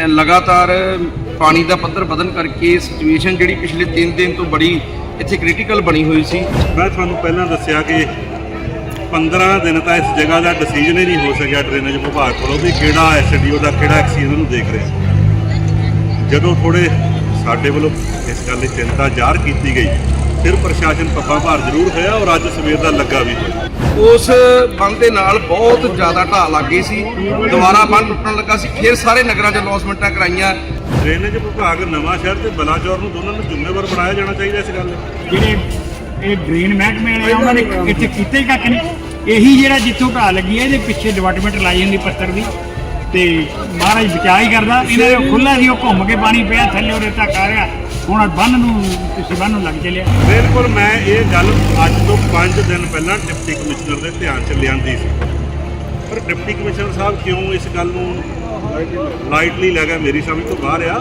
ਲਗਾਤਾਰ ਪਾਣੀ ਦਾ ਪੱਧਰ ਵਧਣ ਕਰਕੇ ਸਿਚੁਏਸ਼ਨ ਜਿਹੜੀ ਪਿਛਲੇ 3 ਦਿਨ ਤੋਂ ਬੜੀ ਇੱਥੇ ਕ੍ਰਿਟੀਕਲ ਬਣੀ ਹੋਈ ਸੀ। ਮੈਂ ਤੁਹਾਨੂੰ ਪਹਿਲਾਂ ਦੱਸਿਆ ਕਿ 15 ਦਿਨ ਤਾਂ ਇਸ ਜਗ੍ਹਾ ਦਾ ਡਿਸੀਜਨ ਹੀ ਨਹੀਂ ਹੋ ਸਕਿਆ ਡਰੇਨੇਜ ਵਿਭਾਗ ਕੋਲੋਂ ਵੀ ਕਿਹੜਾ ਐਸਡੀਓ ਦਾ ਕਿਹੜਾ ਐਕਸੀਜਨ ਨੂੰ ਦੇਖ ਰਿਹਾ। ਜਦੋਂ ਥੋੜੇ ਸਾਡੇ ਵੱਲੋਂ ਇਸ ਗੱਲ ਦੀ ਚਿੰਤਾ ਜ਼ਾਹਰ ਕੀਤੀ ਗਈ ਫਿਰ ਪ੍ਰਸ਼ਾਸਨ ਪੱਪਾ ਭਾਰ ਜ਼ਰੂਰ ਹੋਇਆ ਔਰ ਅੱਜ ਸਵੇਰ ਦਾ ਲੱਗਾ ਵੀ ਹੋਇਆ। ਉਸ ਬੰਦ ਦੇ ਨਾਲ ਬਹੁਤ ਜ਼ਿਆਦਾ ਢਾਹ ਲੱਗ ਗਈ ਸੀ। ਦੁਬਾਰਾ ਬੰਦ ਟੁੱਟਣ ਲੱਗਾ ਸੀ। ਫਿਰ ਸਾਰੇ ਨਗਰਾਂ 'ਚ ਅਨਾਉਂਸਮੈਂਟਾਂ ਕਰਾਈਆਂ। ਡਰੇਨੇਜ ਵਿਭਾਗ ਨਵਾਂ ਸ਼ਹਿਰ ਤੇ ਬਲਾਚੌਰ ਨੂੰ ਦੋਨਾਂ ਨੂੰ ਜ਼ਿੰਮੇਵਾਰ ਬਣਾਇਆ ਜਾਣਾ ਚਾਹੀਦਾ ਇਸ ਗੱਲ ਲਈ ਜਿਹੜੇ ਇਹ ਡਰੇਨ ਮਹਿਕਮੇ ਵਾਲੇ ਆ ਉਹਨਾਂ ਨੇ ਇੱਥੇ ਕੀਤਾ ਹੀ ਕੱਖ ਨਹੀਂ। ਇਹੀ ਜਿਹੜਾ ਜਿੱਥੋਂ ਢਾਹ ਲੱਗੀ ਹੈ ਇਹਦੇ ਪਿੱਛੇ ਡਿਪਾਰਟਮੈਂਟ ਲਾਈ ਜਾਂਦੀ ਪੱਤਰ ਦੀ। ਤੇ ਮਹਾਰਾਜ ਬਚਾ ਹੀ ਕਰਦਾ। ਇਹਨਾਂ ਦੇ ਖੁੱਲਾ ਸੀ, ਉਹ ਘੁੰਮ ਕੇ ਪਾਣੀ ਪਿਆ, ਥੱਲੇ ਉਹਦੇ ਤੱਕ ਆ ਰਿਹਾ। ਹੁਣ ਬੰਨ ਨੂੰ ਕਿਸੇ ਬੰਨ ਨੂੰ ਲੱਗ ਚੱਲਿਆ। ਬਿਲਕੁਲ, ਮੈਂ ਇਹ ਗੱਲ ਅੱਜ ਤੋਂ 5 ਦਿਨ ਪਹਿਲਾਂ ਡਿਪਟੀ ਕਮਿਸ਼ਨਰ ਦੇ ਧਿਆਨ 'ਚ ਲਿਆਂਦੀ ਸੀ। ਪਰ ਡਿਪਟੀ ਕਮਿਸ਼ਨਰ ਸਾਹਿਬ ਕਿਉਂ ਇਸ ਗੱਲ ਨੂੰ ਲਾਈਟਲੀ ਲੈ ਗਿਆ? ਮੇਰੀ ਸਮਝ ਤੋਂ ਬਾਹਰ ਆ।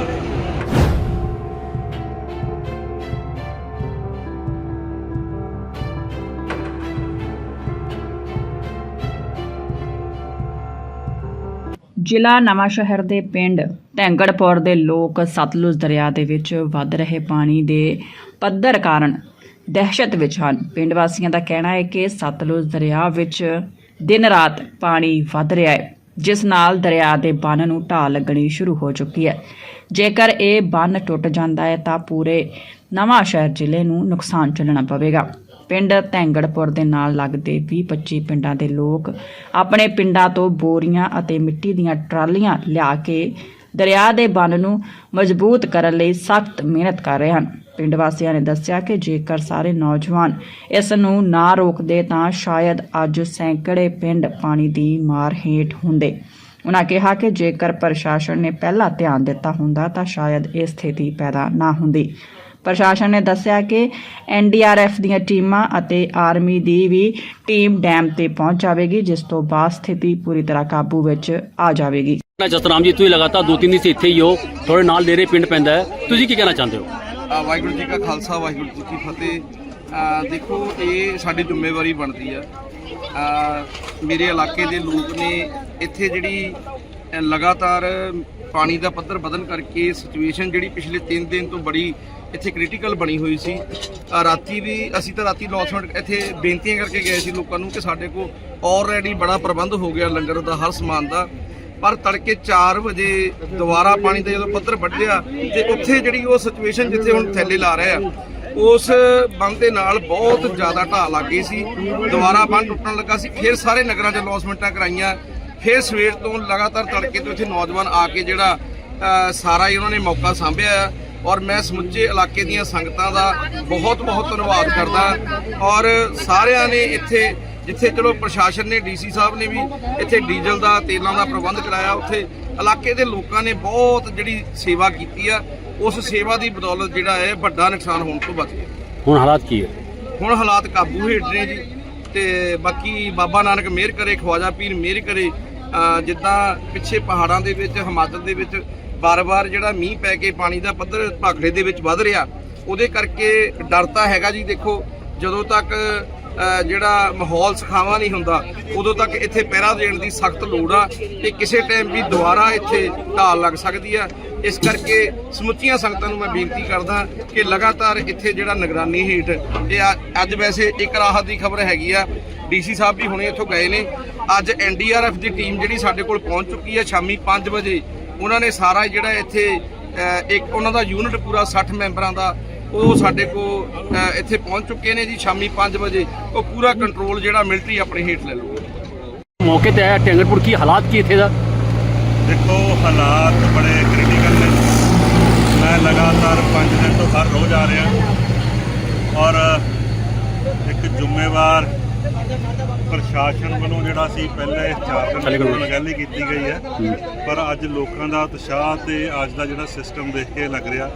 ਜ਼ਿਲ੍ਹਾ ਨਵਾਂਸ਼ਹਿਰ ਦੇ ਪਿੰਡ ਢੈਂਗੜਪੁਰ ਦੇ ਲੋਕ ਸਤਲੁਜ ਦਰਿਆ ਦੇ ਵਿੱਚ ਵੱਧ ਰਹੇ ਪਾਣੀ ਦੇ ਪੱਧਰ ਕਾਰਨ ਦਹਿਸ਼ਤ ਵਿੱਚ ਹਨ। ਪਿੰਡ ਵਾਸੀਆਂ ਦਾ ਕਹਿਣਾ ਹੈ ਕਿ ਸਤਲੁਜ ਦਰਿਆ ਵਿੱਚ ਦਿਨ ਰਾਤ ਪਾਣੀ ਵੱਧ ਰਿਹਾ ਹੈ, ਜਿਸ ਨਾਲ ਦਰਿਆ ਦੇ ਬੰਨ ਨੂੰ ਢਾਹ ਲੱਗਣੀ ਸ਼ੁਰੂ ਹੋ ਚੁੱਕੀ ਹੈ। ਜੇਕਰ ਇਹ ਬੰਨ ਟੁੱਟ ਜਾਂਦਾ ਹੈ ਤਾਂ ਪੂਰੇ ਨਵਾਂਸ਼ਹਿਰ ਜ਼ਿਲ੍ਹੇ ਨੂੰ ਨੁਕਸਾਨ ਝੱਲਣਾ ਪਵੇਗਾ। ਪਿੰਡ ਧੈਂਗੜਪੁਰ ਦੇ ਨਾਲ ਲੱਗਦੇ 20-25 ਪਿੰਡਾਂ ਦੇ ਲੋਕ ਆਪਣੇ ਪਿੰਡਾਂ ਤੋਂ ਬੋਰੀਆਂ ਅਤੇ ਮਿੱਟੀ ਦੀਆਂ ਟਰਾਲੀਆਂ ਲਿਆ ਕੇ ਦਰਿਆ ਦੇ ਬੰਨ ਨੂੰ ਮਜ਼ਬੂਤ ਕਰਨ ਲਈ ਸਖਤ ਮਿਹਨਤ ਕਰ ਰਹੇ ਹਨ। ਪਿੰਡ ਵਾਸੀਆਂ ਨੇ ਦੱਸਿਆ ਕਿ ਜੇਕਰ ਸਾਰੇ ਨੌਜਵਾਨ ਇਸ ਨੂੰ ਨਾ ਰੋਕਦੇ ਤਾਂ ਸ਼ਾਇਦ ਅੱਜ ਸੈਂਕੜੇ ਪਿੰਡ ਪਾਣੀ ਦੀ ਮਾਰ ਹੇਠ ਹੁੰਦੇ। ਉਨ੍ਹਾਂ ਕਿਹਾ ਕਿ ਜੇਕਰ ਪ੍ਰਸ਼ਾਸਨ ਨੇ ਪਹਿਲਾਂ ਧਿਆਨ ਦਿੱਤਾ ਹੁੰਦਾ ਤਾਂ ਸ਼ਾਇਦ ਇਹ ਸਥਿਤੀ ਪੈਦਾ ਨਾ ਹੁੰਦੀ। ਪ੍ਰਸ਼ਾਸਨ ਨੇ ਦੱਸਿਆ ਕਿ ਐਨਡੀਆਰਐਫ ਦੀਆਂ ਟੀਮਾਂ ਅਤੇ ਆਰਮੀ ਦੀ ਵੀ ਟੀਮ ਡੈਮ ਤੇ ਪਹੁੰਚ ਜਾਵੇਗੀ ਜਿਸ ਤੋਂ ਬਾਅਦ ਸਥਿਤੀ ਪੂਰੀ ਤਰ੍ਹਾਂ ਕਾਬੂ ਵਿੱਚ ਆ ਜਾਵੇਗੀ। ਨਾ ਜਸਰਾਮ ਜੀ ਤੁਸੀਂ ਲਗਾਤਾਰ ਦੋ ਤਿੰਨ ਦਿਨ ਸੇ ਇੱਥੇ ਹੀ ਹੋ ਥੋੜੇ ਨਾਲ ਨੇੜੇ ਪਿੰਡ ਪੈਂਦਾ ਹੈ। ਤੁਸੀਂ ਕੀ ਕਹਿਣਾ ਚਾਹੁੰਦੇ ਹੋ? ਵਾਹਿਗੁਰੂ ਜੀ ਕਾ ਖਾਲਸਾ ਵਾਹਿਗੁਰੂ ਜੀ ਕੀ ਫਤਿਹ। ਦੇਖੋ ਇਹ ਸਾਡੀ ਜ਼ਿੰਮੇਵਾਰੀ ਬਣਦੀ ਆ। ਮੇਰੇ ਇਲਾਕੇ ਦੇ ਲੋਕ ਨੇ ਇੱਥੇ ਜਿਹੜੀ ਲਗਾਤਾਰ ਪਾਣੀ ਦਾ ਪੱਧਰ ਵਧਣ ਕਰਕੇ ਸਿਚੁਏਸ਼ਨ ਜਿਹੜੀ ਪਿਛਲੇ 3 ਦਿਨ ਤੋਂ ਬੜੀ ਇੱਥੇ ਕ੍ਰਿਟੀਕਲ ਬਣੀ ਹੋਈ ਸੀ। ਰਾਤੀ ਵੀ ਅਸੀਂ ਤਾਂ ਰਾਤੀ ਲੌਸਮੈਂਟ ਇੱਥੇ ਬੇਨਤੀਆਂ ਕਰਕੇ ਗਏ ਸੀ ਲੋਕਾਂ ਨੂੰ ਕਿ ਸਾਡੇ ਕੋਲ ਆਲਰੇਡੀ ਬੜਾ ਪ੍ਰਬੰਧ ਹੋ ਗਿਆ ਲੰਗਰ ਦਾ, ਹਰ ਸਮਾਨ ਦਾ। ਪਰ ਤੜਕੇ 4 ਵਜੇ ਦੁਬਾਰਾ ਪਾਣੀ ਦਾ ਜਦੋਂ ਪੱਧਰ ਵੱਢਿਆ ਤੇ ਉੱਥੇ ਜਿਹੜੀ ਉਹ ਸਿਚੁਏਸ਼ਨ ਜਿੱਥੇ ਹੁਣ ਥੈਲੇ ਲਾ ਰਹੇ ਆ, ਉਸ ਬੰਦ ਦੇ ਨਾਲ ਬਹੁਤ ਜ਼ਿਆਦਾ ਢਾਹ ਲੱਗ ਗਈ ਸੀ। ਦੁਬਾਰਾ ਬੰਦ ਟੁੱਟਣ ਲੱਗਾ ਸੀ। ਫਿਰ ਸਾਰੇ ਨਗਰਾਂ 'ਚ ਅਨਾਉਂਸਮੈਂਟਾਂ ਕਰਾਈਆਂ। ਫਿਰ ਸਵੇਰ ਤੋਂ ਲਗਾਤਾਰ ਤੜਕੇ ਤੋਂ ਇੱਥੇ ਨੌਜਵਾਨ ਆ ਕੇ ਜਿਹੜਾ ਸਾਰਾ ਹੀ ਉਹਨਾਂ ਨੇ ਮੌਕਾ ਸੰਭਿਆ। ਔਰ ਮੈਂ ਸਮੁੱਚੇ ਇਲਾਕੇ ਦੀਆਂ ਸੰਗਤਾਂ ਦਾ ਬਹੁਤ ਬਹੁਤ ਧੰਨਵਾਦ ਕਰਦਾ ਔਰ ਸਾਰਿਆਂ ਨੇ ਇੱਥੇ ਜਿੱਥੇ ਚਲੋ ਪ੍ਰਸ਼ਾਸਨ ਨੇ ਡੀਸੀ ਸਾਹਿਬ ਨੇ ਵੀ ਇੱਥੇ ਡੀਜ਼ਲ ਦਾ ਤੇਲਾਂ ਦਾ ਪ੍ਰਬੰਧ ਕਰਾਇਆ ਉੱਥੇ ਇਲਾਕੇ ਦੇ ਲੋਕਾਂ ਨੇ ਬਹੁਤ ਜਿਹੜੀ ਸੇਵਾ ਕੀਤੀ ਆ ਉਸ ਸੇਵਾ ਦੀ ਬਦੌਲਤ ਜਿਹੜਾ ਹੈ ਵੱਡਾ ਨੁਕਸਾਨ ਹੋਣ ਤੋਂ ਬਚ ਗਿਆ। ਹੁਣ ਹਾਲਾਤ ਕੀ ਹੈ? ਹੁਣ ਹਾਲਾਤ ਕਾਬੂ ਹੇਠ ਨੇ ਜੀ ਤੇ ਬਾਕੀ ਬਾਬਾ ਨਾਨਕ ਮਿਹਰ ਕਰੇ ਖਵਾਜਾ ਪੀਰ ਮਿਹਰ ਕਰੇ ਜਿੱਦਾਂ ਪਿੱਛੇ ਪਹਾੜਾਂ ਦੇ ਵਿੱਚ ਹਿਮਾਚਲ ਦੇ ਵਿੱਚ ਬਾਰ-ਬਾਰ ਜਿਹੜਾ ਮੀਂਹ ਪੈ ਕੇ ਪਾਣੀ ਦਾ ਪੱਧਰ ਭਾਖੜੇ ਦੇ ਵਿੱਚ ਵੱਧ ਰਿਹਾ, ਉਹਦੇ ਕਰਕੇ ਡਰ ਤਾਂ ਹੈਗਾ ਜੀ, ਦੇਖੋ, ਜਦੋਂ ਤੱਕ ਜਿਹੜਾ ਮਾਹੌਲ ਸਖਾਵਾ ਨਹੀਂ ਹੁੰਦਾ, ਉਦੋਂ ਤੱਕ ਇੱਥੇ ਪਹਿਰਾ ਦੇਣ ਦੀ ਸਖਤ ਲੋੜ ਆ ਤੇ ਕਿਸੇ ਟਾਈਮ ਵੀ ਦੁਬਾਰਾ ਇੱਥੇ ਢਾਲ ਲੱਗ ਸਕਦੀ ਆ। ਇਸ ਕਰਕੇ ਸਮੁੱਚੀਆਂ ਸੰਗਤਾਂ ਨੂੰ ਮੈਂ ਬੇਨਤੀ ਕਰਦਾ ਕਿ ਲਗਾਤਾਰ ਇੱਥੇ ਜਿਹੜਾ ਨਿਗਰਾਨੀ ਹੇਠ, ਇਹ ਆ- ਅੱਜ ਵੈਸੇ ਇੱਕ ਰਾਹਤ ਦੀ ਖਬਰ ਹੈਗੀ ਆ, ਡੀਸੀ ਸਾਹਿਬ ਵੀ ਹੁਣੇ ਇੱਥੋਂ ਗਏ ਨੇ। ਅੱਜ ਐਨਡੀਆਰਐਫ ਦੀ ਟੀਮ ਜਿਹੜੀ ਸਾਡੇ ਕੋਲ ਪਹੁੰਚ ਚੁੱਕੀ ਆ, ਸ਼ਾਮੀ 5 ਵਜੇ ਉਹਨਾਂ ਨੇ ਸਾਰਾ ਜਿਹੜਾ ਇੱਥੇ ਇੱਕ ਉਹਨਾਂ ਦਾ ਯੂਨਿਟ ਪੂਰਾ 60 ਮੈਂਬਰਾਂ ਦਾ ਉਹ ਸਾਡੇ ਕੋਲ ਅਹ, ਇੱਥੇ ਪਹੁੰਚ ਚੁੱਕੇ ਨੇ ਜੀ ਸ਼ਾਮੀ 5 ਵਜੇ। ਉਹ ਪੂਰਾ ਕੰਟਰੋਲ ਜਿਹੜਾ ਮਿਲਟਰੀ ਆਪਣੇ ਹੇਠ ਲੈ ਲਊਗਾ। ਮੌਕੇ ਤੇ ਆਇਆ ਟੈਂਗਰਪੁਰ ਕੀ ਹਾਲਾਤ ਕੀ ਇੱਥੇ ਦਾ? ਦੇਖੋ ਹਾਲਾਤ ਬੜੇ ਕ੍ਰਿਟੀਕਲ ਨੇ। ਮੈਂ ਲਗਾਤਾਰ 5 ਦਿਨ ਤੋਂ ਹਰ ਰੋਜ਼ ਆ ਰਿਹਾ। ਔਰ ਇੱਕ ਜ਼ਿੰਮੇਵਾਰ ਪ੍ਰਸ਼ਾਸਨ ਵੱਲੋਂ ਜਿਹੜਾ ਸੀ ਪਹਿਲੇ 4 ਚੱਲ ਦਿਨ ਹੀ ਕੀਤੀ ਗਈ ਹੈ। ਪਰ ਅੱਜ ਲੋਕਾਂ ਦਾ ਉਤਸ਼ਾਹ ਤੇ ਅੱਜ ਦਾ ਜਿਹੜਾ ਸਿਸਟਮ ਦੇਖ ਕੇ ਲੱਗ ਰਿਹਾ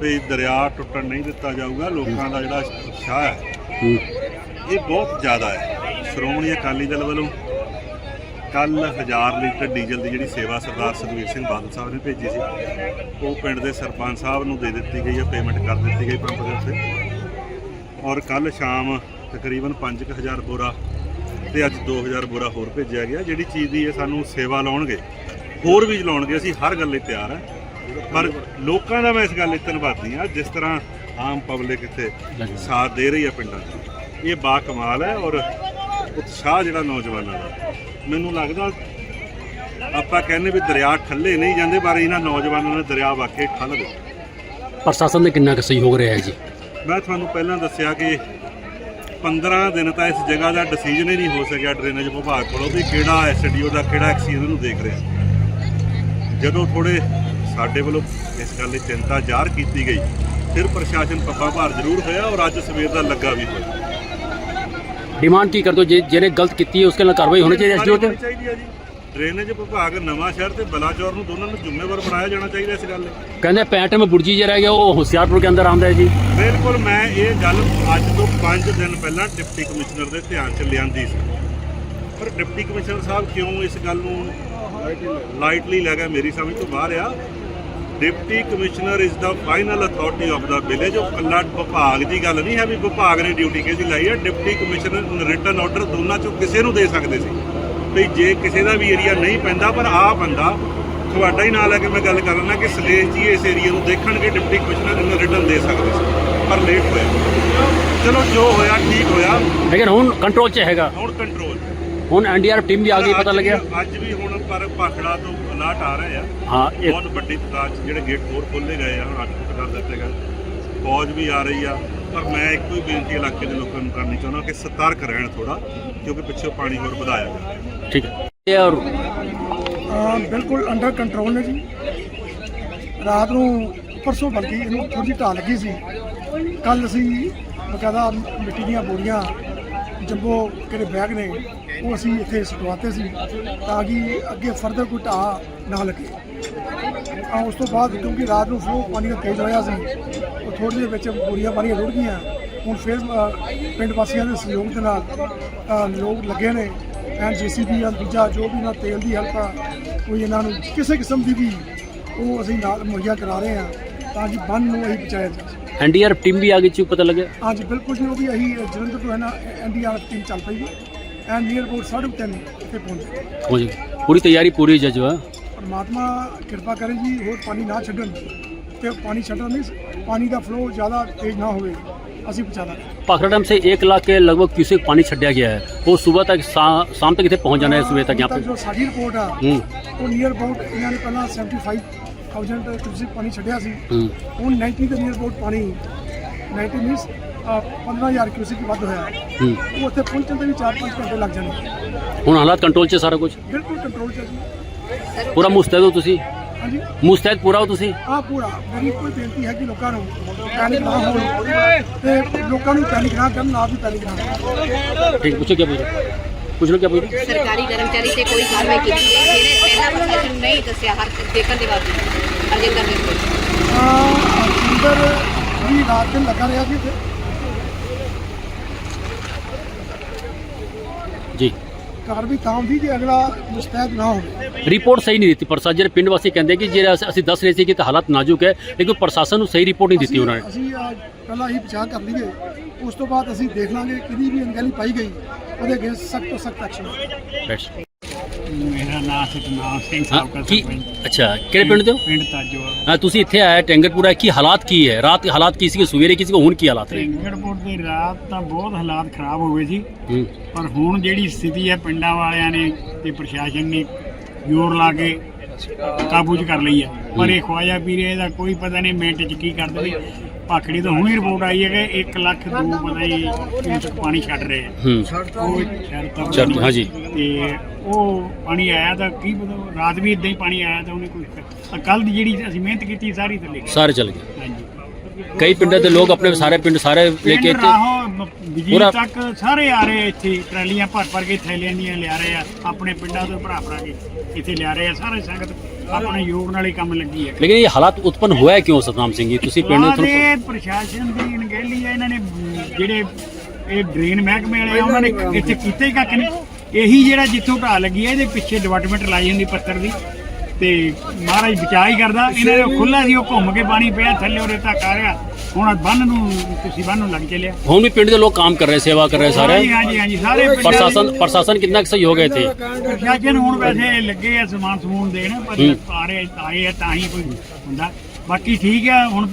ਵੀ ਦਰਿਆ ਟੁੱਟਣ ਨਹੀਂ ਦਿੱਤਾ ਜਾਊਗਾ ਲੋਕਾਂ ਦਾ ਜਿਹੜਾ ਉਤਸ਼ਾਹ ਹੈ ਇਹ ਬਹੁਤ ਜ਼ਿਆਦਾ ਹੈ। ਸ਼੍ਰੋਮਣੀ ਅਕਾਲੀ ਦਲ ਵੱਲੋਂ ਕੱਲ 1000 ਲੀਟਰ ਡੀਜ਼ਲ ਦੀ ਜਿਹੜੀ ਸੇਵਾ ਸਰਦਾਰ ਸੁਖਬੀਰ ਸਿੰਘ ਬਾਦਲ ਸਾਹਿਬ ਨੇ ਭੇਜੀ ਸੀ। ਉਹ ਪਿੰਡ ਦੇ ਸਰਪੰਚ ਸਾਹਿਬ ਨੂੰ ਦੇ ਦਿੱਤੀ ਗਈ ਹੈ ਪੇਮੈਂਟ ਕਰ ਦਿੱਤੀ ਗਈ ਪੰਪ ਦੇ ਉੱਤੇ ਔਰ ਕੱਲ ਸ਼ਾਮ ਤਕਰੀਬਨ 5000 ਬੋਰਾ ਤੇ ਅੱਜ 2000 ਬੋਰਾ ਹੋਰ ਭੇਜਿਆ ਗਿਆ ਜਿਹੜੀ ਚੀਜ਼ ਦੀ ਇਹ ਸਾਨੂੰ ਸੇਵਾ ਲਾਉਣਗੇ ਹੋਰ ਵੀ ਚਲਾਉਣਗੇ ਅਸੀਂ ਹਰ ਗੱਲ ਲਈ ਤਿਆਰ ਆ ਪਰ ਲੋਕਾਂ ਦਾ ਮੈਂ ਇਸ ਗੱਲ ਲਈ ਧੰਨਵਾਦੀ ਆ ਜਿਸ ਤਰ੍ਹਾਂ ਆਮ ਪਬਲਿਕ ਇੱਥੇ ਸਾਥ ਦੇ ਰਹੀ ਆ ਪਿੰਡਾਂ 'ਚ। ਇਹ ਬਾ ਕਮਾਲ ਹੈ ਔਰ ਉਤਸ਼ਾਹ ਜਿਹੜਾ ਨੌਜਵਾਨਾਂ ਦਾ। ਮੈਨੂੰ ਲੱਗਦਾ ਆਪਾਂ ਕਹਿੰਦੇ ਵੀ ਦਰਿਆ ਠੱਲੇ ਨਹੀਂ ਜਾਂਦੇ ਪਰ ਇਹਨਾਂ ਨੌਜਵਾਨਾਂ ਨੇ ਦਰਿਆ ਵਾਕਈ ਠੱਲ ਦਿੱਤਾ ਪ੍ਰਸ਼ਾਸਨ ਦਾ ਕਿੰਨਾ ਕੁ ਸਹਿਯੋਗ ਰਿਹਾ ਹੈ ਜੀ? ਮੈਂ ਤੁਹਾਨੂੰ ਪਹਿਲਾਂ ਦੱਸਿਆ ਕਿ 15 ਦਿਨ ਤਾਂ ਇਸ ਜਗ੍ਹਾ ਦਾ ਡਿਸੀਜਨ ਹੀ ਨਹੀਂ ਹੋ ਸਕਿਆ ਡਰੇਨੇਜ ਵਿਭਾਗ ਕੋਲੋਂ ਵੀ ਕਿਹੜਾ ਐਸਡੀਓ ਦਾ ਕਿਹੜਾ ਐਕਸੀਅਨ ਨੂੰ ਦੇਖ ਰਿਹਾ। ਜਦੋਂ ਥੋੜੇ ਸਾਡੇ ਵੱਲੋਂ ਇਸ ਗੱਲ ਦੀ ਚਿੰਤਾ ਜ਼ਾਹਰ ਕੀਤੀ ਗਈ ਫਿਰ ਪ੍ਰਸ਼ਾਸਨ ਪੱਪਾ ਭਾਰ ਜ਼ਰੂਰ ਹੋਇਆ ਔਰ ਅੱਜ ਸਵੇਰ ਦਾ ਲੱਗਾ ਵੀ ਹੋਇਆ। ਡਿਮਾਂਡ ਕੀ ਕਰਦੇ ਹੋ? ਜੇ ਜਿਹਨੇ ਗਲਤ ਕੀਤੀ ਹੈ ਉਸਕੇ ਨਾਲ ਕਾਰਵਾਈ ਹੋਣੀ ਚਾਹੀਦੀ ਐਸਡੀਓ ਤੇ? ਚਾਹੀਦੀ ਹੈ ਜੀ। ਡਰੇਨੇਜ ਵਿਭਾਗ ਨਵਾਂ ਸ਼ਹਿਰ ਤੇ ਬਲਾਚੌਰ ਨੂੰ ਦੋਨਾਂ ਨੂੰ ਜ਼ਿੰਮੇਵਾਰ ਬਣਾਇਆ ਜਾਣਾ ਚਾਹੀਦਾ ਇਸ ਗੱਲ ਲਈ। ਕਹਿੰਦੇ ਪੈਟਮ ਬੁਰਜੀ ਜਿਹੜਾ ਹੈਗਾ ਉਹ ਹੁਸ਼ਿਆਰਪੁਰ ਕੇ ਅੰਦਰ ਆਉਂਦਾ ਹੈ ਜੀ। ਬਿਲਕੁਲ ਮੈਂ ਇਹ ਗੱਲ ਅੱਜ ਤੋਂ 5 ਦਿਨ ਪਹਿਲਾਂ ਡਿਪਟੀ ਕਮਿਸ਼ਨਰ ਦੇ ਧਿਆਨ 'ਚ ਲਿਆਂਦੀ ਸੀ। ਪਰ ਡਿਪਟੀ ਕਮਿਸ਼ਨਰ ਸਾਹਿਬ ਕਿਉਂ ਇਸ ਗੱਲ ਨੂੰ ਲਾਈਟਲੀ ਲੈ ਗਿਆ ਮੇਰੀ ਸਮਝ ਤੋਂ ਬਾਹਰ ਆ? Deputy commissioner is the final authority of the village ਉਹ ਕੱਲਾ ਵਿਭਾਗ ਦੀ ਗੱਲ ਨਹੀਂ ਹੈ ਵੀ ਵਿਭਾਗ ਨੇ ਡਿਊਟੀ ਕਿਹਦੀ ਲਾਈ ਹੈ। ਡਿਪਟੀ ਕਮਿਸ਼ਨਰ ਰਿਟਨ ਆਰਡਰ ਦੋਨਾਂ ਚੋਂ ਕਿਸੇ ਨੂੰ ਦੇ ਸਕਦੇ ਸੀ। ਵੀ ਜੇ ਕਿਸੇ ਦਾ ਵੀ ਏਰੀਆ ਨਹੀਂ ਪੈਂਦਾ ਪਰ ਆ ਬੰਦਾ ਤੁਹਾਡਾ ਹੀ ਨਾਲ ਹੈ ਕਿ ਮੈਂ ਗੱਲ ਕਰ ਰਿਹਾ ਕਿ ਸਲੇਸ਼ ਜੀ ਇਸ ਏਰੀਆ ਨੂੰ ਦੇਖਣਗੇ ਡਿਪਟੀ ਕਮਿਸ਼ਨਰ ਨੂੰ ਰਿਟਰਨ ਦੇ ਸਕਦੇ ਸੀ ਪਰ ਲੇਟ ਹੋਇਆ। ਚਲੋ ਜੋ ਹੋਇਆ ਠੀਕ ਹੋਇਆ। ਲੇਕਿਨ ਹੁਣ ਕੰਟਰੋਲ 'ਚ ਹੈਗਾ। ਹੁਣ ਕੰਟਰੋਲ ਹੁਣ ਐਨਡੀਆਰਐਫ ਟੀਮ ਵੀ ਆ ਗਈ ਪਤਾ ਲੱਗਿਆ। ਅੱਜ ਵੀ ਹੁਣ ਪਰ ਪਾਖੜਾ ਤੋਂ ਅਲਰਟ ਆ ਰਹੇ ਆ। ਹਾਂ ਬਹੁਤ ਵੱਡੀ ਤਦਾਦ ਜਿਹੜੇ ਗੇਟ ਹੋਰ ਖੋਲੇ ਗਏ ਆ ਹੁਣ 8 ਤੱਕ ਦਿੱਤੇ ਗਏ। ਫੌਜ ਵੀ ਆ ਰਹੀ ਆ। ਪਰ ਮੈਂ ਇੱਕੋ ਹੀ ਬੇਨਤੀ ਇਲਾਕੇ ਦੇ ਲੋਕਾਂ ਨੂੰ ਕਰਨੀ ਚਾਹੁੰਦਾ ਕਿ ਸਤਾਰਕ ਰਹਿਣ ਥੋੜਾ ਕਿਉਂਕਿ ਪਿੱਛੇ ਪਾਣੀ ਹੋਰ ਵਧਾਇਆ ਗਿਆ ਠੀਕ ਹੈ। ਇਹ ਔਰ ਬਿਲਕੁਲ ਅੰਡਰ ਕੰਟਰੋਲ ਹੈ ਜੀ। ਰਾਤ ਨੂੰ ਪਰਸੋਂ ਬਲਕਿ ਇਹਨੂੰ ਥੋੜੀ ਢਾਲ ਲੱਗੀ ਸੀ। ਕੱਲ ਅਸੀਂ ਬਕਾਇਦਾ ਮਿੱਟੀ ਦੀਆਂ ਬੋਰੀਆਂ ਜੰਬੋ ਕਿਹੜੇ ਬੈਗ ਨੇ ਉਹ ਅਸੀਂ ਇੱਥੇ ਸਟਵਾਤੇ ਸੀ ਤਾਂ ਕਿ ਅੱਗੇ ਫਰਦਰ ਕੋਈ ਢਾਹ ਨਾ ਲੱਗੇ। ਆ ਉਸ ਤੋਂ ਬਾਅਦ ਕਿਉਂਕਿ ਰਾਤ ਨੂੰ ਫਲੋ ਪਾਣੀ ਦਾ ਤੇਜ਼ ਹੋਇਆ ਸੀ ਖੋਲ ਦੇ ਵਿੱਚ ਬੋਰੀਆਂ ਬਾਰੀਆਂ ਰੁੜ ਗਈਆਂ। ਹੁਣ ਫਿਰ ਪਿੰਡ ਵਾਸੀਆਂ ਦੇ ਸਹਿਯੋਗ ਦੇ ਨਾਲ ਲੋਕ ਲੱਗੇ ਨੇ। ਐਂਡ ਜੀਸੀਬੀ ਜਾਂ ਦੂਜਾ ਜੋ ਵੀ ਨਾ ਤੇਲ ਦੀ ਹੈਲਪ ਆ ਕੋਈ ਇਹਨਾਂ ਨੂੰ ਕਿਸੇ ਕਿਸਮ ਦੀ ਵੀ ਉਹ ਅਸੀਂ ਨਾਲ ਮੁਹੱਈਆ ਕਰਾ ਰਹੇ ਆ ਤਾਂ ਕਿ ਬੰਨ ਨੂੰ ਅਸੀਂ ਬਚਾਇਆ ਜਾ ਸਕੇ। ਟੀਮ ਵੀ ਆ ਗਈ ਚੂ ਪਤਾ ਲੱਗਿਆ ਹਾਂਜੀ ਬਿਲਕੁਲ ਜੀ ਉਹ ਵੀ ਅਸੀਂ ਜਲੰਧਰ ਤੋਂ ਹੈ ਨਾ ਐਨਡੀਆਰਐਫ ਟੀਮ ਚੱਲ ਪਈ ਹੈ ਐਂਡ ਨੀਅਰ ਅਬਾਊਟ 3:30 ਤੇ ਪਹੁੰਚ ਜੀ ਪੂਰੀ ਤਿਆਰੀ ਪੂਰੀ ਜਜ਼ਬਾ ਪਰਮਾਤਮਾ ਕਿਰਪਾ ਕਰੇ ਜੀ ਹੋਰ ਪਾਣੀ ਨਾ ਛੱਡਣ। ਤੇ ਪਾਣੀ ਛੱਡਣ ਨਹੀਂ ਪਾਣੀ ਦਾ ਫਲੋ ਜ਼ਿਆਦਾ ਤੇਜ਼ ਨਾ ਹੋਵੇ ਅਸੀਂ ਬਚਾ ਲਾਂਗੇ पाखड़ा डैम से एक लाख के लगभग क्यूसेक पानी छड्या गया है वो सुबह तक शा, शाम तक इतने पहुंच जाना है सुबह तक यहाँ ਤਾਂ पे ਜੋ ਸਾਡੀ ਰਿਪੋਰਟ ਆ हम्म, ਉਹ ਨੀਅਰ ਅਬਾਊਟ ਇਹਨਾਂ ਨੇ ਪਹਿਲਾਂ 75000 ਤੁਸੀਂ ਪਾਣੀ ਛੱਡਿਆ ਸੀ हम्म, ਹੁਣ 90 ਦੇ ਨੀਅਰ ਅਬਾਊਟ ਪਾਣੀ 90 ਮੀਨਸ 15000 ਕਿਊਸਿਕ ਵੱਧ ਹੋਇਆ हम्म। ਉਹ ਉੱਥੇ ਪਹੁੰਚਣ ਦੇ ਵੀ 4-5 ਘੰਟੇ ਲੱਗ ਜਾਣਗੇ ਹੁਣ ਹਾਲਾਤ ਕੰਟਰੋਲ 'ਚ ਸਾਰਾ ਕੁਝ ਬਿਲਕੁਲ ਕੰਟਰੋਲ ਚ ਹੈ ਜੀ ਪੂਰਾ ਮੁਸਤੈਦ ਹੋ ਤੁਸੀਂ ਹਾਂਜੀ। ਮੁਸਤੈਦ ਪੂਰਾ ਹੋ ਤੁਸੀਂ? ਆ ਪੂਰਾ। ਮੇਰੀ ਕੋਈ ਬੇਨਤੀ ਹੈ ਕਿ ਲੋਕਾਂ ਨੂੰ ਪੈਨਿਕ ਨਾ ਹੋਣ ਤੇ ਲੋਕਾਂ ਨੂੰ ਪੈਨਿਕ ਨਾ ਕਰਨ ਆਪ ਵੀ ਪੈਨਿਕ ਨਾ ਕਰਨ। ਠੀਕ ਪੁੱਛੋ ਕੀ ਪੁੱਛ। ਪੁੱਛ ਲਓ ਕੀ ਪੁੱਛ। ਸਰਕਾਰੀ ਕਰਮਚਾਰੀ ਤੇ ਕੋਈ ਕਾਰਵਾਈ ਕੀਤੀ ਹੈ ਜਿਹੜੇ ਪਹਿਲਾਂ ਪ੍ਰਸ਼ਾਸਨ ਨੂੰ ਨਹੀਂ ਦੱਸਿਆ ਹਰ ਦੇਖਣ ਦੇ ਬਾਵਜੂਦ। ਅਜਿੰਦਰ ਦੇ ਕੋਲ। ਆ ਅੰਦਰ ਵੀ ਰਾਤ ਦਿਨ ਲੱਗਾ ਰਿਹਾ ਸੀ ਇੱਥੇ। ਜੀ। ਕਾਰਵਾਈ ਤਾਂ ਹੁੰਦੀ ਕਿ ਅਗਲਾ ਮੁਸਤੈਦ ਨਾ ਹੋਵੇ। ਰਿਪੋਰਟ ਸਹੀ ਨਹੀਂ ਦਿੱਤੀ। ਪ੍ਰਸ਼ਾਸਨ ਜਿਹੜੇ ਪਿੰਡ ਵਾਸੀ ਕਹਿੰਦੇ ਕਿ ਜਿਹੜਾ ਅਸੀਂ- ਦੱਸ ਰਹੇ ਸੀ ਕਿ ਤਾਂ ਹਾਲਾਤ ਨਾਜ਼ੁਕ ਹੈ ਲੇਕਿਨ ਪ੍ਰਸ਼ਾਸਨ ਨੂੰ ਸਹੀ ਰਿਪੋਰਟ ਨਹੀਂ ਦਿੱਤੀ ਉਹਨਾਂ ਨੇ। ਅਸੀਂ ਅੱਜ ਪਹਿਲਾਂ ਹੀ ਪਛਾਣ ਕਰ ਲਈਏ। ਉਸ ਤੋਂ ਬਾਅਦ ਅਸੀਂ ਦੇਖ ਲਾਂਗੇ ਕਿਹਦੀ ਵੀ ਅਣਗਹਿਲੀ ਪਾਈ ਗਈ। ਉਹਦੇ ਅਗੇਂਸਟ ਸਖਤ ਤੋਂ ਸਖਤ ਐਕਸ਼ਨ ਮੇਰਾ ਨਾਮ ਸਤਨਾਮ ਸਿੰਘ ਹਾਂ ਸਾਬਕਾ ਕੀ ਸਰਪੰਚ। ਅੱਛਾ ਕਿਹੜੇ ਪਿੰਡ ਦੇ ਹੋ ਪਿੰਡ ਤਾਜੋ ਹਾਂ ਤੁਸੀਂ ਇੱਥੇ ਆਏ ਟੈਂਗਰਪੁਰਾ ਕੀ ਹਾਲਾਤ ਕੀ ਹੈ? ਰਾਤ ਹਾਲਾਤ ਕੀ ਸੀ ਸਵੇਰੇ ਕੀ ਸੀ ਹੁਣ ਕੀ ਹਾਲਾਤ ਨੇ? ਟੈਂਗੜਪੁਰ ਦੀ ਰਾਤ ਤਾਂ ਬਹੁਤ ਹਾਲਾਤ ਖਰਾਬ ਹੋ ਗਏ ਸੀ। ਹੂੰ। ਪਰ ਹੁਣ ਜਿਹੜੀ ਸਥਿਤੀ ਹੈ ਪਿੰਡਾਂ ਵਾਲਿਆਂ ਨੇ ਤੇ ਪ੍ਰਸ਼ਾਸਨ ਨੇ ਜ਼ੋਰ ਲਾ ਕੇ ਕਾਬੂ 'ਚ ਕਰ ਲਈ ਹੈ। ਪਰ ਇਹ ਖਵਾਜਾ ਪੀਰੇ ਦਾ ਕੋਈ ਪਤਾ ਨਹੀਂ ਮਿੰਟ 'ਚ ਕੀ ਕਰ ਦੇਵੇ ਭਾਖੜੀ ਤੋਂ ਹੁਣੀ ਰਿਪੋਰਟ ਆਈ ਹੈ ਕਿ 1 ਲੱਖ ਦੋ ਪਤਾ ਨਹੀਂ ਕਿੰਨਾ ਪਾਣੀ ਛੱਡ ਰਹੇ ਆ। ਹੂੰ। ਉਹ ਸ਼ਰਤਾਂ ਛੱਡ- ਹਾਂਜੀ। ਤੇ ਉਹ ਪਾਣੀ ਆਇਆ ਤਾਂ ਕੀ ਪਤਾ ਰਾਤ ਵੀ ਇਦਾਂ ਹੀ ਪਾਣੀ ਆਇਆ ਤਾਂ ਉਹਨੇ ਕੋਈ ਕੱਲ ਦੀ ਜਿਹੜੀ ਅਸੀਂ ਮਿਹਨਤ ਕੀਤੀ ਸਾਰੀ ਥੱਲੇ ਗਈ। ਸਾਰੇ ਚਲ ਗਏ। ਹਾਂਜੀ। ਕਈ ਪਿੰਡਾਂ ਦੇ ਲੋਕ ਆਪਣੇ ਸਾਰੇ ਪਿੰਡ ਸਾਰੇ ਲੈ ਕੇ ਇੱਥੇ ਬਿਜਲੀ ਪੂਰਾ- ਤੱਕ ਸਾਰੇ ਆ ਰਹੇ ਇੱਥੇ ਟਰਾਲੀਆਂ ਭਰ ਭਰ ਕੇ ਥੈਲੀਆਂ ਦੀਆਂ ਲਿਆ ਰਹੇ ਆ ਆਪਣੇ ਪਿੰਡਾਂ ਤੋਂ ਭਰਾ ਭਰਾ ਕੇ ਇੱਥੇ ਲਿਆ ਰਹੇ ਆ ਸਾਰੇ ਸੰਗਤ ਆਪਣੇ ਯੋਗ ਨਾਲ ਹੀ ਕੰਮ ਲੱਗੀ ਹੈ। ਲੇਕਿਨ ਇਹ ਹਾਲਾਤ ਉਤਪਨ ਹੋਇਆ ਕਿਉਂ ਸਤਨਾਮ ਸਿੰਘ ਜੀ? ਤੁਸੀਂ ਪਿੰਡ ਤੇ ਪ੍ਰਸ਼ਾਸਨ ਦੀ ਅਣਗਹਿਲੀ ਆ ਇਹਨਾਂ ਨੇ ਜਿਹੜੇ ਇਹ ਡਰੇਨ ਮਹਿਕਮੇ ਵਾਲੇ ਆ ਉਹਨਾਂ ਨੇ ਇੱਥੇ ਕੀਤਾ ਹੀ ਕੱਖ ਨਹੀਂ। ਇਹੀ ਜਿਹੜਾ ਜਿੱਥੋਂ ਢਾਹ ਲੱਗੀ ਹੈ ਇਹਦੇ ਪਿੱਛੇ ਡਿਪਾਰਟਮੈਂਟ ਲਾਈ ਹੁੰਦੀ ਪੱਤਰ ਦੀ। ਤੇ ਮਹਾਰਾਜ ਬਚਾ ਹੀ ਕਰਦਾ। ਇਹਨਾਂ ਨੇ ਖੁੱਲਾ ਸੀ ਉਹ ਘੁੰਮ ਕੇ ਪਾਣੀ ਪਿਆ ਥੱਲੇ ਉਹਦੇ ਤੱਕ ਆ ਰਿਹਾ। ਹੁਣ ਬੰਨ ਨੂੰ ਤੁਸੀਂ ਬੰਨ ਨੂੰ ਲੱਗ ਚੱਲਿਆ। ਹੁਣ ਵੀ ਪਿੰਡ ਦੇ ਲੋਕ ਕੰਮ ਕਰ ਰਹੇ ਸੇਵਾ ਕਰ ਰਹੇ ਸਾਰੇ। ਹਾਂਜੀ ਹਾਂਜੀ ਹਾਂਜੀ ਸਾਰੇ ਪਿੰਡਾਂ ਦੇ- ਪ੍ਰਸ਼ਾਸਨ ਪ੍ਰਸ਼ਾਸਨ ਕਿੰਨਾ ਕੁ ਸਹਿਯੋਗ ਹੈ ਇੱਥੇ? ਪ੍ਰਸ਼ਾਸਨ ਹੁਣ ਵੈਸੇ ਲੱਗੇ ਆ ਸਮਾਨ ਸਮੂਨ ਦੇਣ ਪਰ। ਆ ਰਹੇ ਆਏ ਆ ਤਾਂ ਹੀ ਕੋਈ ਹੁੰਦਾ। ਬਾਕੀ ਠੀਕ ਆ ਹੁਣ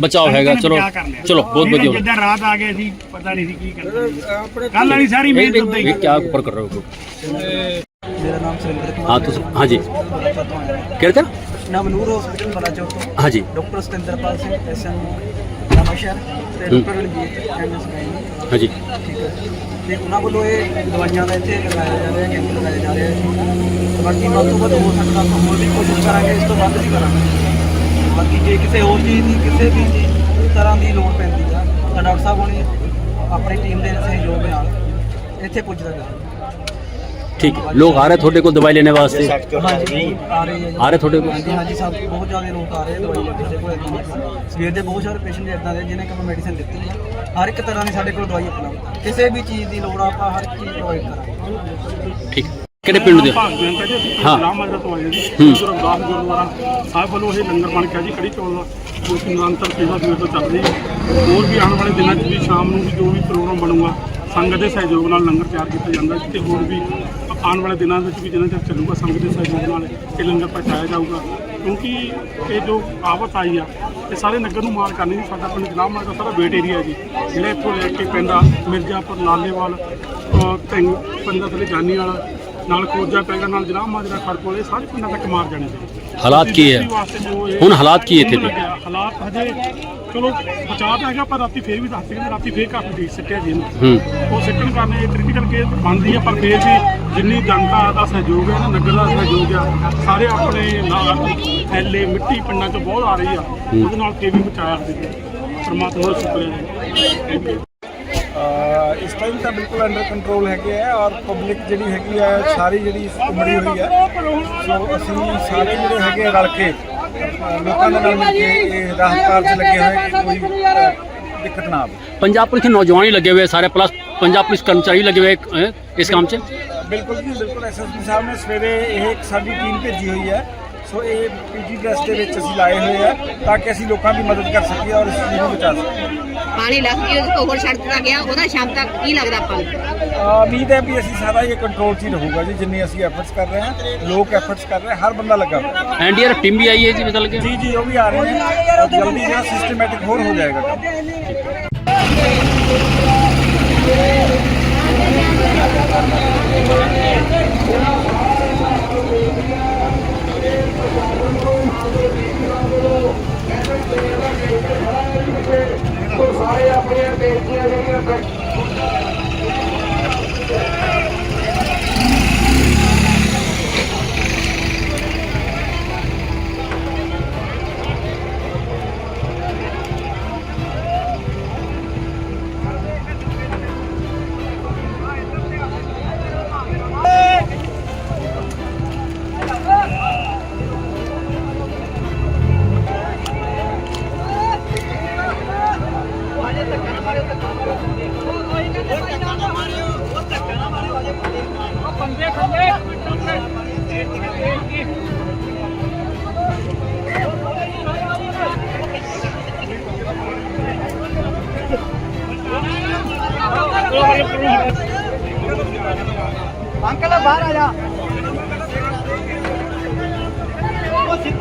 ਬਚਾਓ ਹੈਗਾ ਚਲੋ ਚਲੋ ਬਹੁਤ ਵਧੀਆ। ਜਿੱਦਾਂ ਰਾਤ ਆ ਗਏ ਸੀ ਪਤਾ ਨਹੀਂ ਸੀ ਕੀ ਕਰਨਾ। ਕੱਲ ਵਾਲੀ ਸਾਰੀ ਮਿਹਨਤ ਉੱਤੇ ਹੀ ਇਹ ਕਿਆ ਉੱਪਰ ਕਰ ਰਹੇ ਹੋ ਮੇਰਾ ਨਾਮ ਸੁਰਿੰਦਰ ਕੁਮਾਰ ਹਾਂ ਤੁਸੀਂ ਹਾਂਜੀ ਕਿਹੜੇ ਤੇ? ਨਾਮ ਨੂਰ ਹਸਪੀਟਲ ਬਲਾਚੌਰ ਤੋਂ। ਹਾਂਜੀ ਡਾਕਟਰ ਸਤਿੰਦਰਪਾਲ ਸਿੰਘ ਐਸਐਨ ਨਮਸ਼ਕਾਰ ਤੇ ਡਾਕਟਰ ਰਣਜੀਤ ਐਮਐਸ ਗਾਇਨੀ ਹਾਂਜੀ ਤੇ ਉਹਨਾਂ ਵੱਲੋਂ ਇਹ ਦਵਾਈਆਂ ਦਾ ਇੱਥੇ ਲਗਾਇਆ ਜਾ ਰਿਹਾ ਕੈਂਪ ਲਗਾਇਆ ਜਾ ਰਿਹਾ ਬਾਕੀ ਵੱਧ ਤੋਂ ਵੱਧ ਹੋ ਹੋਰ ਵੀ ਕੋਸ਼ਿਸ਼ ਕਰਾਂਗੇ ਇਸ ਤੋਂ ਵੱਧ ਵੀ ਕਰਾਂਗੇ। ਬਾਕੀ ਜੇ ਕਿਸੇ ਹੋਰ ਚੀਜ਼ ਦੀ ਕਿਸੇ ਵੀ ਚੀਜ਼ ਤਰ੍ਹਾਂ ਦੀ ਲੋੜ ਪੈਂਦੀ ਆ ਤਾਂ ਡਾਕਟਰ ਸਾਹਿਬ ਹੁਣੀ ਆਪਣੀ ਟੀਮ ਦੇ ਸਹਿਯੋਗ ਨਾਲ ਇੱਥੇ ਪੁੱਜਦਾ ਕਰਾਂਗੇ ठीक है लोग आ रहे थोड़े को दवाई लेने वास्ते आ ਹਾਂਜੀ ਆ ਰਹੇ ਆ ਜੀ रहे थोड़े को ਹਾਂਜੀ ਹਾਂਜੀ ਸਭ ਬਹੁਤ ਜ਼ਿਆਦਾ ਲੋਕ ਆ ਰਹੇ ਆ ਦਵਾਈ ਲੈਣ ਸਾਡੇ ਕੋਲ ਇੱਦਾਂ ਸਵੇਰ ਦੇ ਬਹੁਤ ਸਾਰੇ ਪੇਸ਼ੈਂਟ ਇਦਾਂ ਦੇ ਜਿਨ੍ਹਾਂ ਕੋਲ ਮੈਡੀਸਿਨ ਦਿੱਤੀ ਹੈ ਹਰ ਇੱਕ ਤਰ੍ਹਾਂ ਦੀ ਸਾਡੇ ਕੋਲ ਦਵਾਈ ਉਪਲਬਧ ਹੈ ਕਿਸੇ ਵੀ ਚੀਜ਼ ਦੀ ਲੋੜ ਆ, ਆਪਾਂ ਹਰ ਇੱਕ ਚੀਜ਼ ਪ੍ਰੋਵਾਈਡ ਕਰਾਂਗੇ ठीक ਕਿਹੜੇ ਪਿੰਡ ਦੇ? ਭਾਗਿਆਂ ਤਾਂ ਜੀ ਹਾਂ। ਰਾਮ ਮਾਜਰਾ ਤੋਂ ਆਏ ਜੀ। ਹੂੰ। ਗੁਰੂ ਰਵਿਦਾਸ ਗੁਰਦੁਆਰਾ ਸਾਹਿਬ ਵੱਲੋਂ ਇਹ ਲੰਗਰ ਬਣ ਕੇ ਆ ਜੀ ਕੜੀ ਚੌਲ ਦਾ। ਜੋ ਕਿ ਨਿਰੰਤਰ ਸੇਵਾ ਸਵੇਰ ਤੋਂ ਚੱਲ ਰਹੀ ਹੈ। ਹੋਰ ਵੀ ਆਉਣ ਵਾਲੇ ਦਿਨਾਂ 'ਚ ਵੀ ਸ਼ਾਮ ਨੂੰ ਵੀ ਜੋ ਵੀ ਪ੍ਰੋਗਰਾਮ ਬਣੂਗਾ ਸੰਗਤ ਦੇ ਸਹਿਯੋਗ ਨਾਲ ਲੰਗਰ ਤਿਆਰ ਕੀਤਾ ਜਾਂਦਾ ਹੈ। ਤੇ ਹੋਰ ਵੀ ਆਉਣ ਵਾਲੇ ਦਿਨਾਂ ਵਿੱਚ ਵੀ ਜਿੰਨਾ ਚਿਰ ਚੱਲੂਗਾ ਸੰਗਤ ਦੇ ਸਹਿਯੋਗ ਨਾਲ ਇਹ ਲੰਗਰ ਪਹੁੰਚਾਇਆ ਜਾਊਗਾ। ਕਿਉਂਕਿ ਇਹ ਜੋ ਆਫਤ ਆਈ ਆ ਇਹ ਸਾਰੇ ਨਗਰ ਨੂੰ ਮਾਰ ਕਰਨੀ ਜੀ ਸਾਡਾ ਪਿੰਡ ਗਲਾਮ ਦਾ ਸਾਰਾ ਵੇਟ ਏਰੀਆ ਜੀ। ਜਿਹੜਾ ਇੱਥੋਂ ਲੈ ਕੇ ਪੈਂਦਾ ਮਿਰਜ਼ਾਪੁਰ ਲਾਲੇਵਾਲ ਅਹ ਤਿੰਗ ਪੰਦਾ ਥਲੇ ਜਾਨੀ ਵਾਲਾ ਨਾਲ ਕੋਜਾ ਪੈਗਾ ਨਾਲ ਜਨਾਬ ਮਾਜਰਾ ਖੜਕੋਲ ਇਹ ਸਾਰੇ ਪਿੰਡਾਂ ਤੱਕ ਮਾਰ ਜਾਣੇ ਸੀ ਹਾਲਾਤ ਕੀ ਹੈ? ਹੁਣ ਹਾਲਾਤ ਕੀ ਇੱਥੇ ਦੇ? ਹਾਲਾਤ ਹਜੇ ਚਲੋ ਬਚਾਅ ਤਾਂ ਹੈਗਾ ਪਰ ਰਾਤੀ ਫੇਰ ਵੀ ਦੱਸ ਸਕਦੇ ਰਾਤੀ ਫੇਰ ਕਾਫੀ ਠੀਕ ਸਿੱਟਿਆ ਜੀ ਹੂੰ। ਉਹ ਸਿੱਟਣ ਕਰਨੇ ਕ੍ਰਿਟੀਕਲ ਕੇਸ ਬਣਦੀ ਆ ਪਰ ਫੇਰ ਵੀ ਜਿੰਨੀ ਜਨਤਾ ਦਾ ਸਹਿਯੋਗ ਹੈ ਨਾ ਨਗਰ ਦਾ ਸਹਿਯੋਗ ਆ ਸਾਰੇ ਆਪਣੇ ਨਾਲ ਐਲੇ ਮਿੱਟੀ ਪਿੰਡਾਂ ਚੋਂ ਬਹੁਤ ਆ ਰਹੀ ਆ ਉਹਦੇ ਨਾਲ ਫੇਰ ਵੀ ਬਚਾਇਆ ਜੀ ਪਰਮਾਤਮਾ ਦਾ ਸ਼ੁਕਰ ਹੈ ਇਸ ਟਾਈਮ ਤਾਂ ਬਿਲਕੁਲ ਅੰਡਰ ਕੰਟਰੋਲ ਹੈਗੇ ਆ ਔਰ ਪਬਲਿਕ ਜਿਹੜੀ ਹੈਗੀ ਆ ਸਾਰੀ ਜਿਹੜੀ ਉਮੜੀ ਹੋਈ ਆ ਸੋ ਅਸੀਂ ਸਾਰੇ ਜਿਹੜੇ ਹੈਗੇ ਆ ਰਲ ਕੇ ਅਹ ਲੋਕਾਂ ਦੇ ਨਾਲ ਮਿਲ ਕੇ ਇਹ ਰਾਹਤ ਕਾਰਜ ਲੱਗੇ ਹੋਏ ਕਿ ਕੋਈ ਅਹ, ਦਿੱਕਤ ਨਾ ਆਵੇ पंजाब पुलिस के नौजवान ही लगे हुए हैं सारे प्लस पंजाब पुलिस कर्मचारी लगे हुए हैं इस काम से ਬਿਲਕੁਲ ਜੀ ਬਿਲਕੁਲ ਐਸਐਸਪੀ ਸਾਹਿਬ ਨੇ ਸਵੇਰੇ ਇਹ ਇੱਕ ਸਾਡੀ ਟੀਮ ਭੇਜੀ ਹੋਈ ਹੈ ਸੋ ਇਹ ਪੀਜੀ ਡਰੈਸ ਦੇ ਵਿੱਚ ਅਸੀਂ ਲਾਏ ਹੋਏ ਆ ਤਾਂ ਕਿ ਅਸੀਂ ਲੋਕਾਂ ਦੀ ਮਦਦ ਕਰ ਸਕੀਏ ਔਰ ਇਸ ਨੂੰ ਬਚਾ ਸਕੀਏ। ਪਾਣੀ ਲੱਗ ਗਿਆ ਉਸ ਕੋਲ ਛੱਡ ਦਿੱਤਾ ਗਿਆ ਉਹਦਾ ਸ਼ਾਮ ਤੱਕ ਕੀ ਲੱਗਦਾ ਆਪਾਂ ਨੂੰ? ਉਮੀਦ ਹੈ ਵੀ ਅਸੀਂ ਸਾਰਾ ਇਹ ਕੰਟਰੋਲ 'ਚ ਰਹੂਗਾ ਜੀ ਜਿੰਨੇ ਅਸੀਂ ਐਫਰਟਸ ਕਰ ਰਹੇ ਹਾਂ ਲੋਕ ਐਫਰਟਸ ਕਰ ਰਹੇ ਹਰ ਬੰਦਾ ਲੱਗਾ ਐਨਡੀਆਰ ਟੀਮ ਵੀ ਆਈ ਹੈ ਜੀ ਬਦਲ ਕੇ? ਜੀ ਜੀ ਉਹ ਵੀ ਆ ਰਹੇ ਨੇ। ਜਲਦੀ ਜਿਹੜਾ ਸਿਸਟਮੈਟਿਕ ਹੋਰ ਹੋ ਜਾਏਗਾ। ਸਾਰੇ ਆਪਣੀਆਂ ਬੇਟੀਆਂ ਜਿਹੜੀਆਂ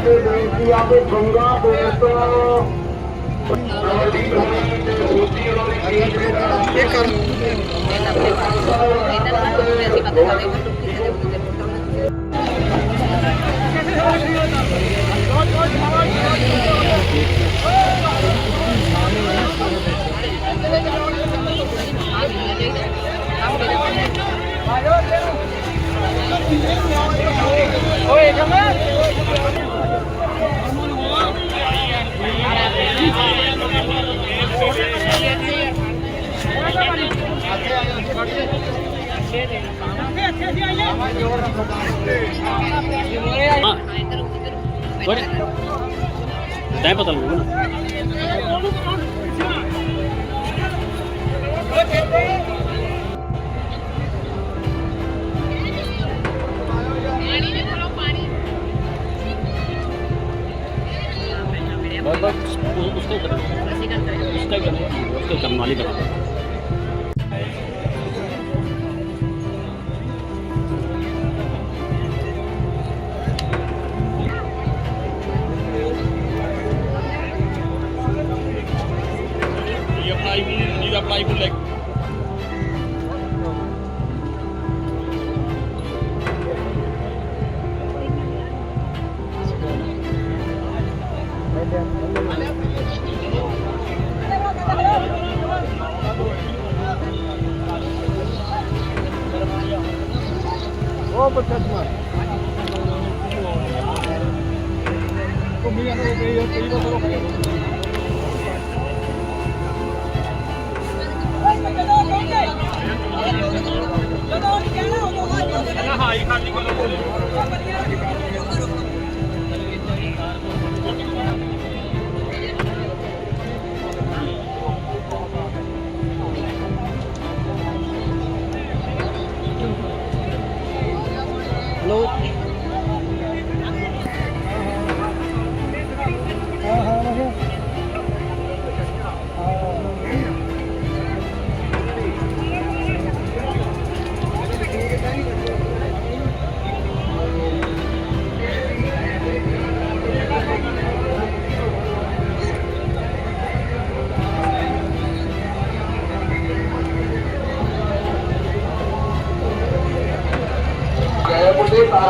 ਸੰਤਾਂ ਦੇ ਬੇਨਤੀ ਆ ਕਿ ਗੰਗਾ ਦੇ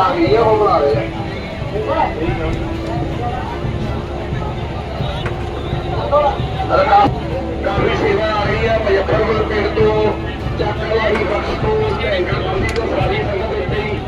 ਬਣਾ ਗਈ ਉਹ ਬਣਾ ਰਹੇ ਕਾਫੀ ਸੇਵਾ ਆ ਰਹੀ ਹੈ ਮਜੱਫਰਪੁਰ ਪਿੰਡ ਤੋਂ ਚੱਕਲਾਹੀ ਬਖਸ਼ ਤੋਂ ਟੈਂਕਰ ਬੰਦੀ ਤੋਂ ਸਾਰੀ ਸੰਗਤ ਇੱਥੇ ਹੀ